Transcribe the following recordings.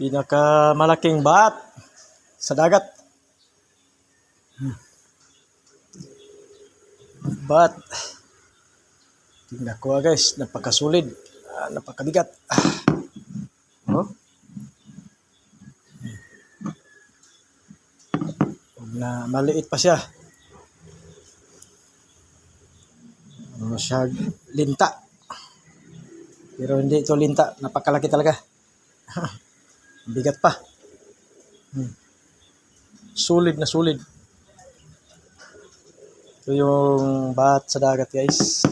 Pinakamalaking bat sa dagat. Bat. Tingnan ko guys, napakasulid. Ah, napakabigat. Ah. Oh. Na maliit pa siya. Ano siya linta. Pero hindi ito linta, napakalaki talaga. Bigat pa. Hmm. Solid na solid. Ito yung bat sa dagat guys.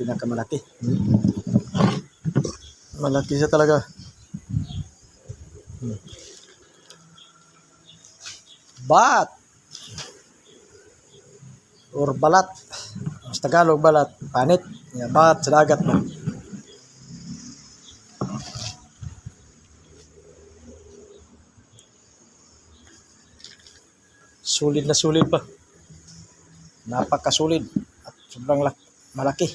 Pinakamalaki. Hmm. Malaki siya talaga. Hmm. Bat. Or balat. Mas Tagalog balat. Panit. Yeah, bat sa dagat man. Sulit na sulit pa. Napakasulid at sobrang lak- malaki.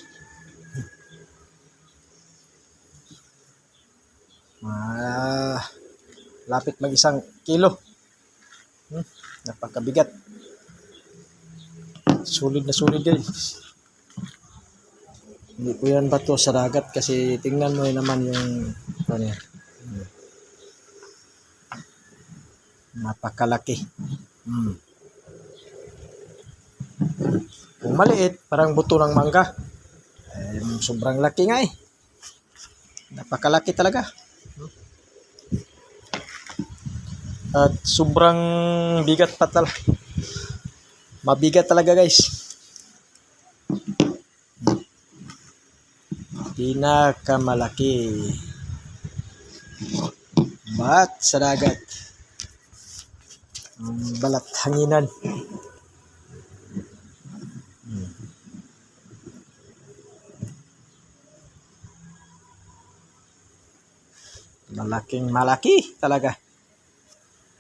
Ah, lapit mag isang kilo. Hmm, napakabigat. Sulit na sulit guys. Hindi po yan bato sa dagat kasi tingnan mo naman yung ano yan. Hmm. Napakalaki. Hmm. Kung maliit, parang buto ng mangga. Eh, sobrang laki nga eh. Napakalaki talaga. At sobrang bigat pa talaga. Mabigat talaga guys. Pinakamalaki. Bat sa dagat. Balat hanginan. Malaking malaki talaga.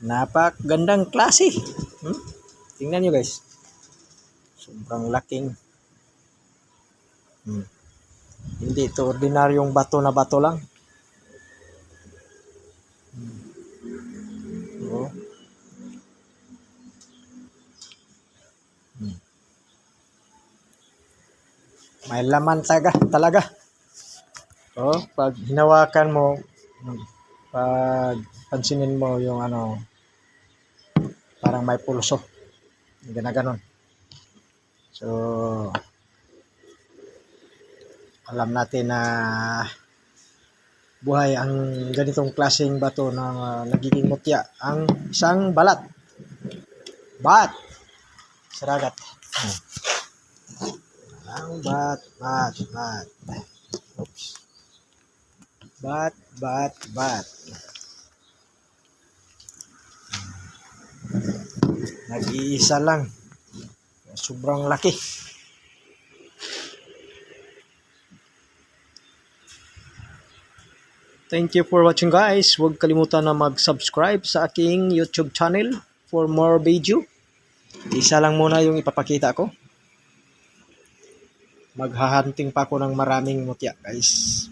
Napakagandang klase. Hmm? Tingnan nyo guys. Sobrang laking. Hmm. Hindi ito ordinaryong bato na bato lang. Hmm. Oh. Hmm. May laman talaga, talaga. Oh, pag hinawakan mo, pag pansinin mo yung ano, parang may pulso. Ganaganon. So, alam natin na buhay ang ganitong klaseng bato na uh, nagiging mutya ang isang balat. Bat sa dagat. Hmm. Ang bat, bat, bat. Oops. Bat, bat, bat. Nag-iisa lang. Sobrang laki. Thank you for watching guys. Huwag kalimutan na mag-subscribe sa aking YouTube channel for more video. Isa lang muna yung ipapakita ko. Maghahunting pa ako ng maraming mutya guys.